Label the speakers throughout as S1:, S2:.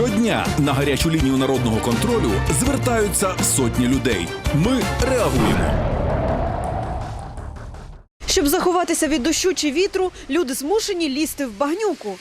S1: Щодня на гарячу лінію народного контролю звертаються сотні людей. Ми реагуємо.
S2: Щоб заховатися від дощу чи вітру, люди змушені лізти в багнюку.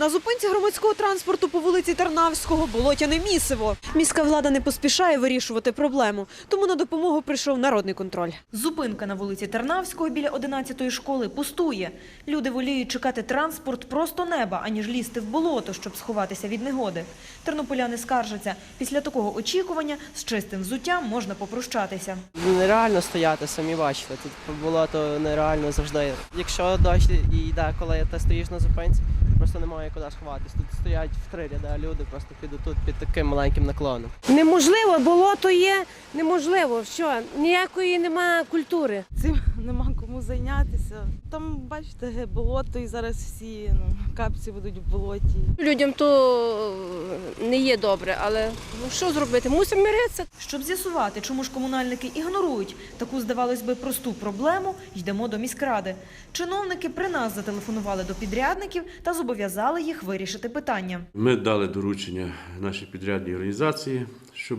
S2: На зупинці громадського транспорту по вулиці Тарнавського болотяне місиво. Міська влада не поспішає вирішувати проблему, тому на допомогу прийшов народний контроль.
S3: Зупинка на вулиці Тарнавського біля 11-ї школи пустує. Люди воліють чекати транспорт просто неба, аніж лізти в болото, щоб сховатися від негоди. Тернополяни скаржаться, після такого очікування з чистим взуттям можна попрощатися.
S4: Нереально стояти, самі бачите. Тут болото нереально завжди. Якщо дощ і йде, коли ти стоїш на зупинці, просто немає куди сховатись. Тут стоять в три ряди люди, просто підуть тут під таким маленьким наклоном.
S5: Неможливо, болото є, неможливо. Що, ніякої немає культури.
S6: цим нема кому зайнятися. Там, бачите, болото і зараз всі ну, капці будуть в болоті.
S5: Людям то не є добре, але ну що зробити? Мусимо миритися.
S3: Щоб з'ясувати, чому ж комунальники ігнорують таку, здавалось би, просту проблему, йдемо до міськради. Чиновники при нас зателефонували до підрядників та зобов'язали їх вирішити питання.
S7: Ми дали доручення нашій підрядній організації, щоб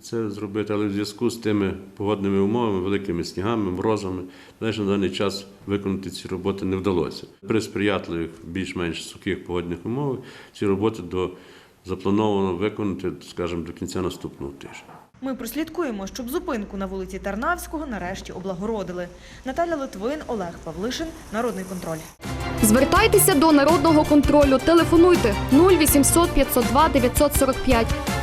S7: це зробити, але в зв'язку з тими погодними умовами, великими снігами, морозами, знаєш, на даний час виконати ці роботи не вдалося. При сприятливих, більш-менш сухих погодних умовах ці роботи до заплановано виконати, скажімо, до кінця наступного тижня.
S3: Ми прослідкуємо, щоб зупинку на вулиці Тарнавського нарешті облагородили. Наталя Литвин, Олег Павлишин, Народний контроль.
S8: Звертайтеся до народного контролю. Телефонуйте 0800 502 945